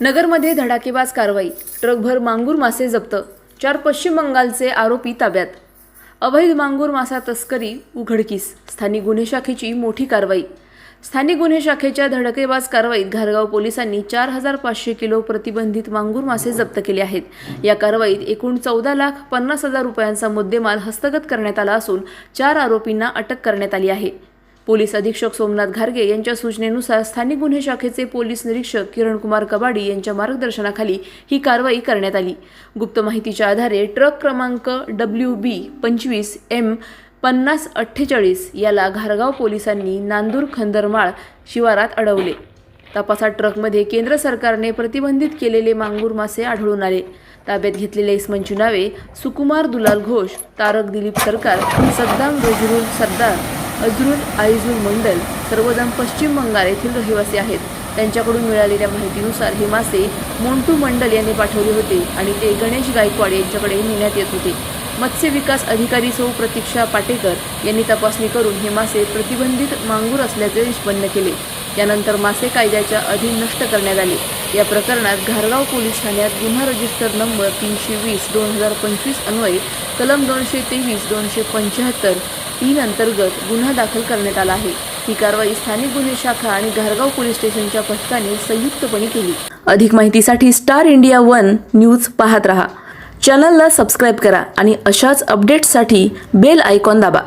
नगरमध्ये धडाकेबाज कारवाई ट्रकभर मांगूर मासे जप्त चार पश्चिम बंगालचे आरोपी ताब्यात. अवैध मांगूर मासा तस्करी उघडकीस. स्थानिक गुन्हे शाखेची मोठी कारवाई. स्थानिक गुन्हे शाखेच्या धडकेबाज कारवाईत घारगाव पोलिसांनी चार हजार पाचशे किलो प्रतिबंधित मांगूर मासे जप्त केले आहेत. या कारवाईत एकूण चौदा लाख पन्नास हजार रुपयांचा मुद्देमाल हस्तगत करण्यात आला असून चार आरोपींना अटक करण्यात आली आहे. पोलीस अधीक्षक सोमनाथ घारगे यांच्या सूचनेनुसार स्थानिक गुन्हे शाखेचे पोलीस निरीक्षक किरणकुमार कबाडी यांच्या मार्गदर्शनाखाली ही कारवाई करण्यात आली. गुप्त माहितीच्या आधारे ट्रक क्रमांक डब्ल्यू बी पंचवीस एम पन्नास अठ्ठेचाळीस याला घारगाव पोलिसांनी नांदूर खंदरमाळ शिवारात अडवले. तपासात ट्रकमध्ये केंद्र सरकारने प्रतिबंधित केलेले मांगूर मासे आढळून आले. ताब्यात घेतलेल्या इस्मनची नावे सुकुमार दुलाल घोष तारक दिलीप सरकार सद्दाम गजरुल सरदार अजरुल आईजुल मंडल सर्वजण पश्चिम बंगाल येथील रहिवासी आहेत. त्यांच्याकडून मिळालेल्या माहितीनुसार हे मासे मोंटू मंडल यांनी पाठवले होते आणि ते गणेश गायकवाड यांच्याकडे नेण्यात येत होते. मत्स्य विकास अधिकारी सौ प्रतीक्षा पाटेकर यांनी तपासणी करून हे मासे प्रतिबंधित मांगूर असल्याचे निष्पन्न केले. यानंतर मासे कायद्याच्या अधीन नष्ट करण्यात आले. या प्रकरणात घारगाव पोलीस ठाण्यात गुन्हा रजिस्टर नंबर तीनशे वीस दोन हजार पंचवीस अन्वये कलम दोनशे तेवीस दोनशे पंच्याहत्तर तीन अंतर्गत गुन्हा दाखल करण्यात आला आहे. ही कारवाई स्थानिक गुन्हे शाखा आणि घारगाव पोलीस स्टेशनच्या पथकाने संयुक्तपणे केली. अधिक माहितीसाठी स्टार इंडिया वन न्यूज पाहत रहा. चॅनलला सबस्क्राईब करा आणि अशाच अपडेट्ससाठी बेल आयकॉन दाबा.